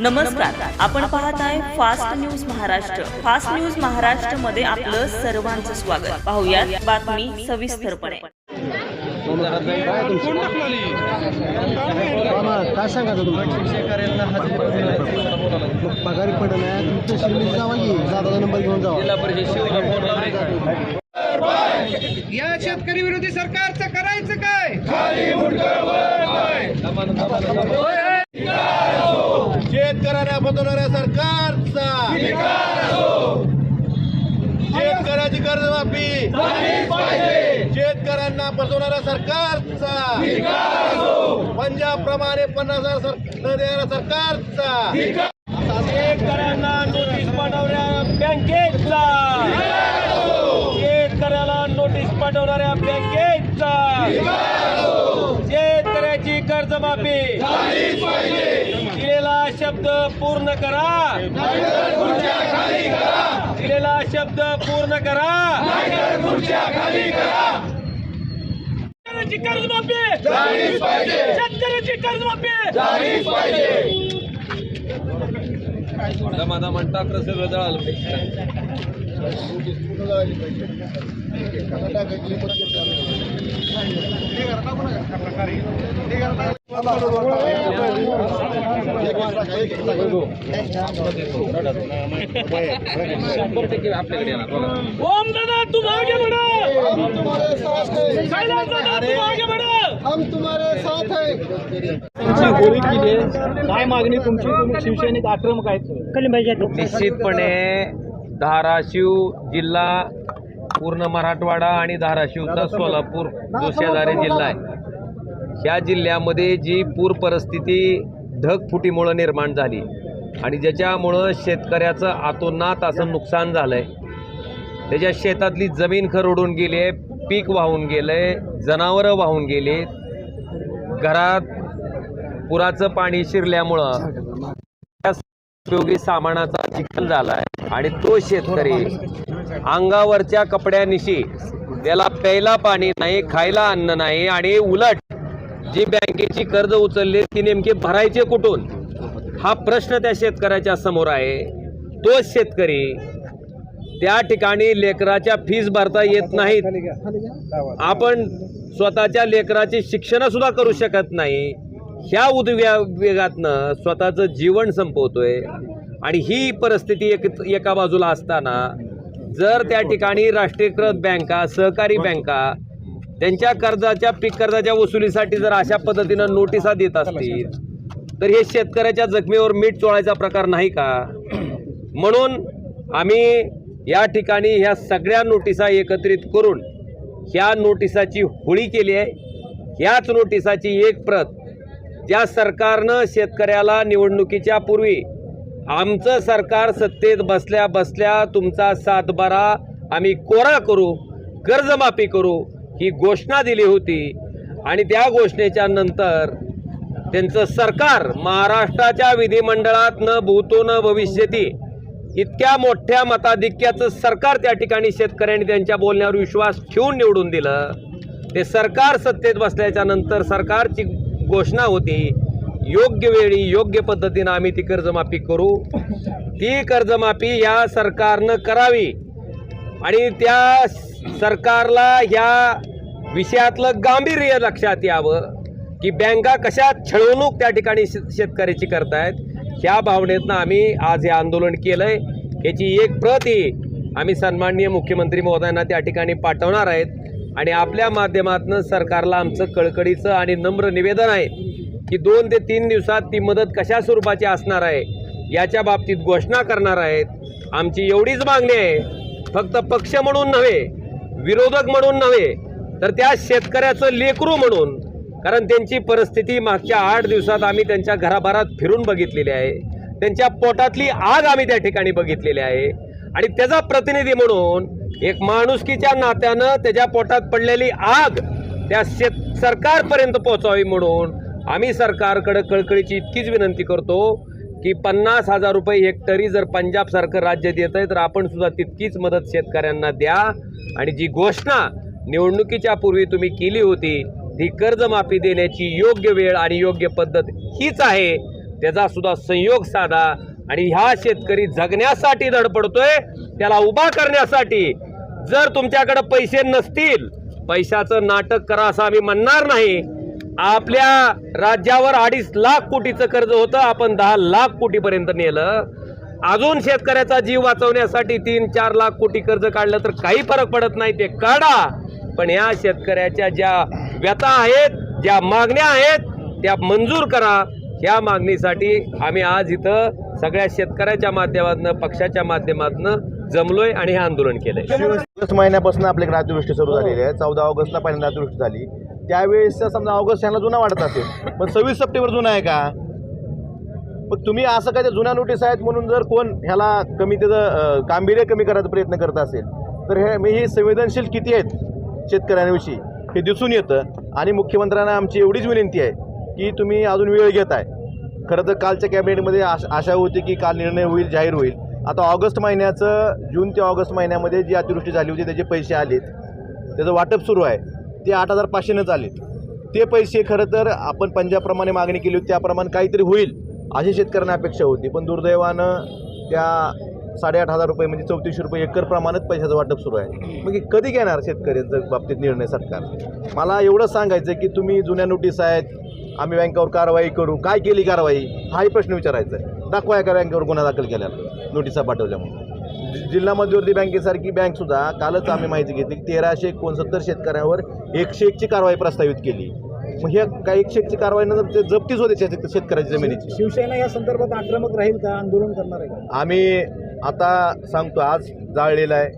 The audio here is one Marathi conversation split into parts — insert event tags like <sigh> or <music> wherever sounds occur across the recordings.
नमस्कार. आपण पाहताय fast news Maharashtra fast news महाराष्ट्रमध्ये आपलं सर्वांचं स्वागत. पाहुयात बातमी सविस्तरपणे. काय पगारी पडलं नाही तुमचं शिल्लक जावा की दादाचा नंबर घेऊन जावा या शेतकरी विरोधी सरकारचं करायचं काय? शेतकऱ्यांना फसवणाऱ्या सरकारचा. शेतकऱ्याची कर्जमाफी. शेतकऱ्यांना फसवणाऱ्या सरकारचा. पंजाब प्रमाणे पन्नास हजार देणाऱ्या सरकारचा. शेतकऱ्यांना नोटीस पाठवणाऱ्या बँकेचा. शेतकऱ्याला नोटीस पाठवणाऱ्या बँकेचा. पूर्ण करा. दिलेला शब्द पूर्ण करा. शेतकऱ्याची कर्जमाफी शेतकऱ्याची कर्जमाफी दमादमान टाकर सगळं जळालं शंभर टक्के आपल्याकडे ओम दादा तुम आगे बढ़ो कैलाश दादा तुम आगे बढ़ो हम तुम्हारे साथ काय मागणी तुमची तुम्ही शिवसैनिक आक्रमक आहेत निश्चितपणे धाराशिव जिल्हा पूर्ण मराठवाडा आणि धाराशिवचा सोलापूर जो शेजारी जिल्हा आहे. ह्या जिल्ह्यामध्ये जी पूर परिस्थिती ढगफुटीमुळं निर्माण झाली आणि ज्याच्यामुळं शेतकऱ्याचं आतोनात असं नुकसान झालं आहे त्याच्या शेतातली जमीन खरडून गेली आहे पीक वाहून गेलं आहे जनावरं वाहून गेली घरात पुराचं पाणी शिरल्यामुळं उपयोगी सामानाचा चिखल झाला आहे आणि तो शेतकरी अंगावरच्या कपड्यानिशी त्याला प्यायला पाणी नाही खायला अन्न नाही आणि उलट जी बँकेची कर्ज उचलली ती नेमकी भरायचे कुठून? हा प्रश्न त्या शेतकऱ्याच्या समोर आहे. तोच शेतकरी त्या ठिकाणी लेकराच्या फीज भरता येत नाहीत. आपण स्वतःच्या लेकराची शिक्षण सुद्धा करू शकत नाही. ह्या उद्वेगातनं स्वतःचं जीवन संपवतोय. आणि ही परिस्थिती एक एका बाजूला असताना जर त्या ठिकाणी राष्ट्रीयकृत बँका सहकारी बँका त्यांच्या कर्जाच्या पीक कर्जाच्या वसुलीसाठी जर अशा पद्धतीनं नोटिसा देत असतील तर हे शेतकऱ्याच्या जखमीवर मीठ चोळायचा प्रकार नाही का? म्हणून आम्ही या ठिकाणी ह्या सगळ्या नोटिसा एकत्रित करून ह्या नोटिसाची होळी केली आहे. ह्याच नोटिसाची एक प्रत ज्या सरकारनं शेतकऱ्याला निवडणुकीच्या पूर्वी आमचं सरकार सत्तेत बसल्या बसल्या तुमचा सातबारा आम्ही कोरा करू कर्जमाफी करू ही घोषणा दिली होती. आणि त्या घोषणेच्या नंतर त्यांचं सरकार महाराष्ट्राच्या विधिमंडळात न भूतो न भविष्यती इतक्या मोठ्या मताधिक्याचं सरकार त्या ठिकाणी शेतकऱ्यांनी त्यांच्या बोलण्यावर विश्वास ठेवून निवडून दिलं. ते सरकार सत्तेत बसल्याच्या नंतर सरकारची घोषणा होती योग्य वेळी योग्य पद्धतीनं आम्ही ती कर्जमाफी करू. ती कर्जमाफी या सरकारनं करावी. आणि त्या सरकारला ह्या विषयातलं गांभीर्य लक्षात यावं की बँका कशा छळवणूक त्या ठिकाणी शे- शेतकऱ्याची करतायत ह्या भावनेतनं आम्ही आज हे आंदोलन केलं आहे याची एक प्रत ही आम्ही सन्माननीय मुख्यमंत्री महोदयांना त्या ठिकाणी पाठवणार आहेत. आणि आपल्या माध्यमातून सरकारला आमचं कळकळीचं आणि नम्र निवेदन आहे की दोन ते तीन दिवसात ती मदत कशा स्वरूपाची असणार आहे याच्या बाबतीत घोषणा करणार आहेत. आमची एवढीच मागणी आहे फक्त पक्ष म्हणून नव्हे विरोधक म्हणून नव्हे तर त्या शेतकऱ्याचं लेकरू म्हणून कारण त्यांची परिस्थिती मागच्या आठ दिवसात आम्ही त्यांच्या घराभरात फिरून बघितलेली आहे. त्यांच्या पोटातली आग आम्ही त्या ठिकाणी बघितलेली आहे. आणि त्याचा प्रतिनिधी म्हणून एक माणुसकीच्या नात्यानं त्याच्या पोटात पडलेली आग त्या शेत सरकारपर्यंत पोहोचावी म्हणून आम्ही सरकारकडे कळकळीची इतकीच विनंती करतो की पन्नास हजार रुपये हेक्टरी जर पंजाबसारखं राज्य देत आहे तर आपण सुद्धा तितकीच मदत शेतकऱ्यांना द्या. आणि जी घोषणा निवडणुकीच्या पूर्वी तुम्ही केली होती ती कर्जमाफी देण्याची योग्य वेळ आणि योग्य पद्धत हीच आहे. त्याचा सुद्धा संयोग साधा आणि ह्या शेतकरी जगण्यासाठी धडपडतोय त्याला उभा करण्यासाठी. जर तुमच्याकडे पैसे नसतील पैशाचं नाटक करा असं आम्ही म्हणणार नाही. आपल्या राज्यावर अडीच लाख कोटीचं कर्ज होतं आपण दहा लाख कोटीपर्यंत नेलं. अजून शेतकऱ्याचा जीव वाचवण्यासाठी तीन चार लाख कोटी कर्ज काढलं तर काही फरक पडत नाही ते काढा. पण या शेतकऱ्याच्या ज्या व्यथा आहेत ज्या मागण्या आहेत त्या मंजूर करा. ह्या मागणीसाठी आम्ही आज इथं सगळ्या शेतकऱ्याच्या माध्यमातून पक्षाच्या माध्यमातून जमलोय आणि हे आंदोलन केलंय. ऑगस्ट महिन्यापासून आपल्याकडे अतिवृष्टी सुरू झालेली आहे. चौदा ऑगस्टला पहिल्यांदा अतिवृष्टी झाली. त्यावेळेस समजा ऑगस्ट ह्याला जुना वाटत असेल पण सव्वीस सप्टेंबर जुना आहे का? मग तुम्ही असं काय त्या जुन्या नोटीस आहेत म्हणून जर कोण ह्याला कमी त्याचं गांभीर्य कमी करायचा प्रयत्न करत असेल तर हे मी हे संवेदनशील किती आहेत? शेतकऱ्यांविषयी हे दिसून येतं. आणि मुख्यमंत्र्यांना आमची एवढीच विनंती आहे की तुम्ही अजून वेळ घेत आहे खरं तर कालच्या कॅबिनेटमध्ये आश आशा होती की काल निर्णय होईल जाहीर होईल. आता ऑगस्ट महिन्याचं जून ते ऑगस्ट महिन्यामध्ये जी अतिवृष्टी झाली होती त्याचे पैसे आलेत. त्याचं वाटप सुरू आहे. ते आठ हजार पाचशेनंच आलेत. ते पैसे खरं तर आपण पंजाबप्रमाणे मागणी केली होती त्याप्रमाणे काहीतरी होईल अशी शेतकऱ्यांना अपेक्षा होती. पण दुर्दैवानं त्या साडेआठ हजार रुपये म्हणजे चौतीसशे रुपये एकर प्रमाणात पैशाचं वाटप सुरू आहे. मग कधी घेणार शेतकऱ्यांचं बाबतीत निर्णय सरकार? मला एवढंच सांगायचं की तुम्ही जुन्या नोटीस आहेत आम्ही बँकावर कारवाई करू. काय केली कारवाई? हाही प्रश्न विचारायचा आहे. दाखवा एका बँकेवर गुन्हा दाखल केल्या नोटिसा पाठवल्या म्हणून जि- जिल्हा मध्यवर्ती बँकेसारखी बँकसुद्धा कालच आम्ही माहिती घेतली की तेराशे एकोणसत्तर शेतकऱ्यांवर एकशे एकची कारवाई प्रस्तावित केली. मग हे काही एकशे एकची कारवाई नंतर ते जप्तीच होते शेत शेतकऱ्याच्या जमिनीची. शिवसेना या संदर्भात आक्रमक राहील का? आंदोलन करणार आहे आम्ही आता सांगतो आज जाळलेलं आहे.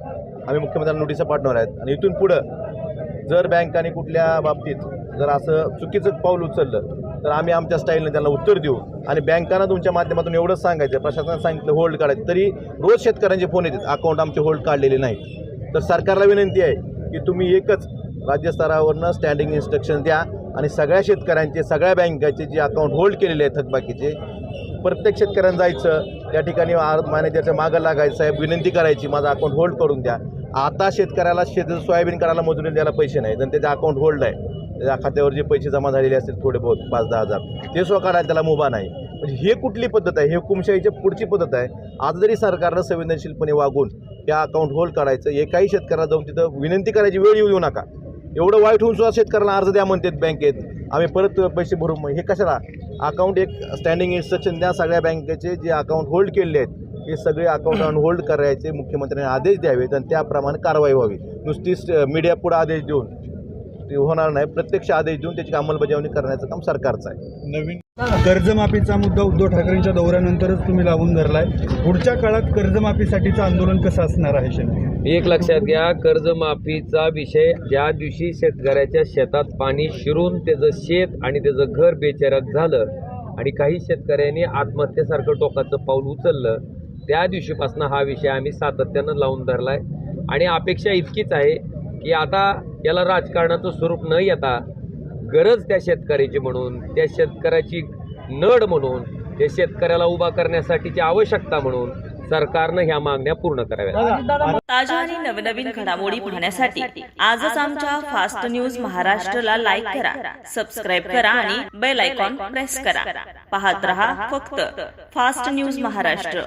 आम्ही मुख्यमंत्र्यांना नोटिसा पाठवणार आहेत. आणि इथून पुढं जर बँकाने कुठल्या बाबतीत जर असं चुकीचं पाऊल उचललं तर आम्ही आमच्या स्टाईलने त्यांना उत्तर देऊ. आणि बँकांना तुमच्या माध्यमातून एवढंच सांगायचं प्रशासनानं सांगितलं होल्ड काढायचं. तरी रोज शेतकऱ्यांचे फोन येतात अकाउंट आमचे होल्ड काढलेले नाहीत. तर सरकारला विनंती आहे की तुम्ही एकच राज्यस्तरावरनं स्टँडिंग इन्स्ट्रक्शन द्या. आणि सगळ्या शेतकऱ्यांचे सगळ्या बँकाचे जे अकाउंट होल्ड केलेले आहेत थकबाकीचे प्रत्येक शेतकऱ्यांना जायचं त्या ठिकाणी मॅनेजरच्या मागं लागायचं साहेब विनंती करायची माझं अकाउंट होल्ड करून द्या. आता शेतकऱ्याला शेत सोयाबीन करायला मजुरी द्यायला पैसे नाही आणि त्याचं अकाउंट होल्ड आहे. त्याच्या खात्यावर जे पैसे जमा झालेले असतील थोडे बहुत पाच दहा हजार ते स्व काढायला त्याला मुभा नाही. म्हणजे हे कुठली पद्धत आहे? हे हुकुमशाहीची पुढची पद्धत आहे. आज जरी सरकारनं संवेदनशीलपणे वागून त्या अकाउंट होल्ड करायचं एकाही शेतकऱ्याला जाऊन तिथं विनंती करायची वेळ येऊ येऊ नका. एवढं वाईट होऊन सुद्धा शेतकऱ्याला अर्ज द्या म्हणतात बँकेत. आम्ही परत पैसे भरू मग हे कशाला? अकाउंट एक स्टँडिंग इन्स्ट्रक्शन द्या सगळ्या बँकेचे जे अकाउंट होल्ड केलेले आहेत हे सगळे अकाउंट <clears throat> ऑन होल्ड करायचे मुख्यमंत्र्यांनी आदेश द्यावेत आणि त्याप्रमाणे कारवाई व्हावी. नुसतीच मीडिया पुढे आदेश देऊन ते होणार नाही. प्रत्यक्ष आदेश देऊन त्याची अंमलबजावणी करण्याचं काम सरकारचं आहे. नवीन कर्जमाफीचा मुद्दा उद्धव ठाकरेंच्या दौऱ्यानंतरच तुम्ही लावून धरलाय. पुढच्या काळात कर्जमाफीसाठीचं आंदोलन कसं असणार आहे शेतकरी? एक लक्षात घ्या कर्जमाफीचा विषय ज्या दिवशी शेतकऱ्याच्या शेतात पाणी शिरून त्याचं शेत आणि त्याचं घर बेचैराक झालं आणि काही शेतकऱ्यांनी आत्महत्येसारखं टोकाचं पाऊल उचललं त्या दिवशीपासून हा विषय आम्ही सातत्यानं लावून धरलाय. आणि अपेक्षा इतकीच आहे की आता याला राजकारणाचं स्वरूप न येता गरज त्या शेतकऱ्याची म्हणून त्या शेतकऱ्याची नड म्हणून त्या शेतकऱ्याला उभा करण्यासाठीची आवश्यकता म्हणून सरकारनं ह्या मागण्या पूर्ण कराव्यात. ताज्या आणि नवनवीन घडामोडी पाहण्यासाठी आजच आमच्या फास्ट न्यूज महाराष्ट्रला लाईक करा सबस्क्राईब करा आणि बेल आयकॉन प्रेस करा. पाहत रहा फक्त फास्ट न्यूज महाराष्ट्र.